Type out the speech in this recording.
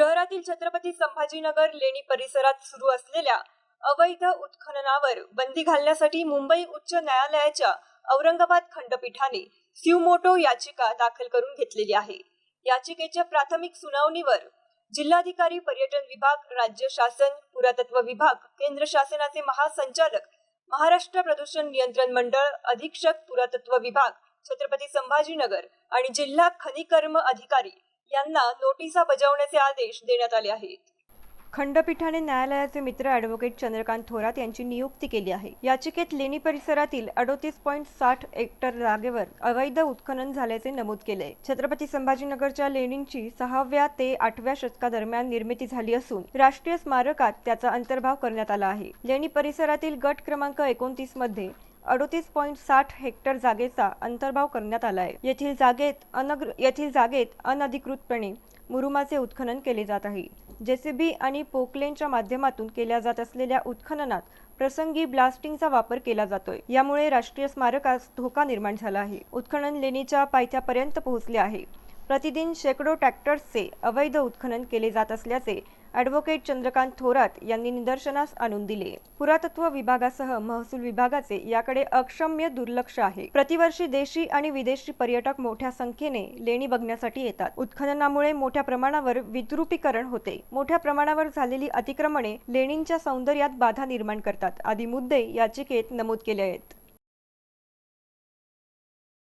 शहरातील छत्रपती संभाजीनगर लेणी परिसरात सुरू असलेल्या अवैध उत्खननावर बंदी घालण्यासाठी मुंबई उच्च न्यायालयाच्या औरंगाबाद खंडपीठाने सिवमोटो याचिका दाखल करून घेतलेली आहे. याचिकेच्या प्राथमिक सुनावणीवर जिल्हाधिकारी पर्यटन विभाग राज्य शासन पुरातत्व विभाग केंद्र शासनाचे महासंचालक महाराष्ट्र प्रदूषण नियंत्रण मंडळ अधीक्षक पुरातत्व विभाग छत्रपती संभाजीनगर आणि जिल्हा खनिकर्म अधिकारी यांना नोटिसा बजावण्याचे आदेश देण्यात आले आहेत. खंडपीठाने न्यायालयाचे मित्र ॲडव्होकेट चंद्रकांत थोरात यांची नियुक्ती केली आहे. याचिकेत लेणी परिसरातील अडोतीस पॉईंट साठ हेक्टर जागेवर अवैध उत्खनन झाल्याचे नमूद केले छत्रपती संभाजीनगरच्या लेणींची सहाव्या ते आठव्या शतकादरम्यान निर्मिती झाली असून राष्ट्रीय स्मारकात त्याचा अंतर्भाव करण्यात आला आहे. लेणी परिसरातील गट क्रमांक एकोणतीसमध्ये अडोतीस पॉईंट साठ हेक्टर जागेचा अंतर्भाव करण्यात आला आहे. येथील जागेत अनग्र येथील जागेत अनधिकृतपणे मुरुमाचे उत्खनन केले जात आहे. जेसीबी आणि पोकलेनच्या माध्यमातून केल्या जात असलेल्या उत्खननात प्रसंगी ब्लास्टिंगचा वापर केला जातोय. यामुळे राष्ट्रीय स्मारकास धोका निर्माण झाला आहे. उत्खनन लेणीच्या पायथ्यापर्यंत पोहोचले आहे. प्रतिदिन शेकडो ट्रॅक्टर्सचे अवैध उत्खनन केले जात असल्याचे ॲडव्होकेट चंद्रकांत थोरात यांनी निदर्शनास आणून दिले. पुरातत्व विभागासह महसूल विभागाचे याकडे अक्षम्य दुर्लक्ष आहे. प्रतिवर्षी देशी आणि विदेशी पर्यटक मोठ्या संख्येने लेणी बघण्यासाठी येतात. उत्खननामुळे मोठ्या प्रमाणावर विद्रुपीकरण होते. मोठ्या प्रमाणावर झालेली अतिक्रमणे लेणींच्या सौंदर्यात बाधा निर्माण करतात. आदी मुद्दे याचिकेत नमूद केले आहेत.